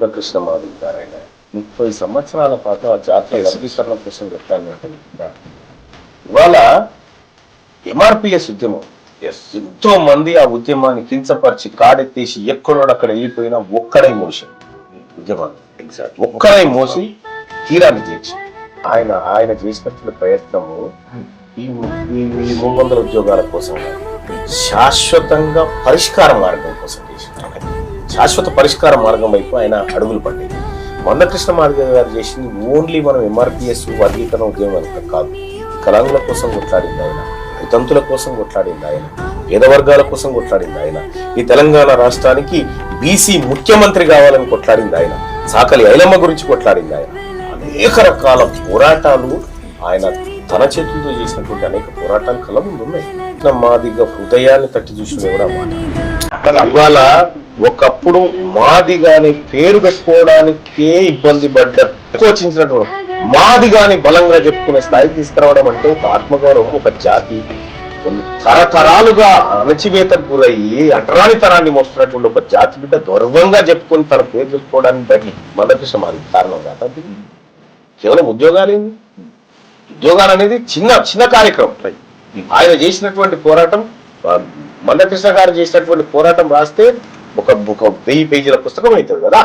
మందకృష్ణ మాధవ్ గారు ఆయన ముప్పై సంవత్సరాల పాటు ఆ జాతీయ వర్గీకరణ కోసం పెట్టాను ఇవాళ ఎంఆర్పిఎస్ ఉద్యమం. ఎంతో మంది ఆ ఉద్యమాన్ని కించపరిచి కాడెత్తేసి ఎక్కడోడు అక్కడ వెళ్ళిపోయినా ఒక్కడై మోసి ఉద్యమాన్ని. ఒక్కడై మోసి తీరాన్ని చేర్చి. ఆయన ఆయన చేసినటువంటి ప్రయత్నము ఈ మూడు వందల ఉద్యోగాల కోసం. శాశ్వతంగా పరిష్కార మార్గం. శాశ్వత పరిష్కార మార్గం వైపు ఆయన అడుగులు పడ్డాయి. మందకృష్ణ మార్గం గారు చేసింది ఓన్లీ మనం ఎంఆర్పిఎస్ వర్గీకరణ ఉద్యమం అంతా కాదు. కళాంగుల కోసం కొట్లాడింది ఆయన వితంతుల కోసం కొట్లాడింది ఆయన పేద వర్గాల కోసం కొట్లాడింది ఆయన ఈ తెలంగాణ రాష్ట్రానికి బీసీ ముఖ్యమంత్రి కావాలని కొట్లాడింది ఆయన సాకలి ఐలమ్మ గురించి కొట్లాడింది ఆయన. అనేక రకాల పోరాటాలు ఆయన తన చేతులతో చేసినటువంటి అనేక పోరాటాలు కళ్ళ ముందు ఉన్నాయి. మాదిగా హృదయాన్ని తట్టి చూసిన కూడా ఇవాళ ఒకప్పుడు మాదిగాని పేరు పెట్టుకోవడానికే ఇబ్బంది పడ్డ కోచించినట్టు మాదిగాని బలంగా చెప్పుకునే స్థాయికి తీసుకురావడం అంటే ఒక ఆత్మగౌరవం ఒక జాతి. తరతరాలుగా అణచివేతకు గురయ్యి అంటరానితనాన్ని మోస్తున్నటువంటి ఒక జాతి బిడ్డ గౌరవంగా చెప్పుకొని తన పేరు చెప్పుకోవడానికి బయట మందకృష్ణ మాది కారణం కాదు. అది కేవలం ఉద్యోగాలు ఏంది? ఉద్యోగాలు అనేది చిన్న చిన్న కార్యక్రమం. ఆయన చేసినటువంటి పోరాటం మందకృష్ణ గారు చేసినటువంటి పోరాటం రాస్తే ఒక ఒక వెయ్యి పేజీల పుస్తకం అవుతుంది కదా.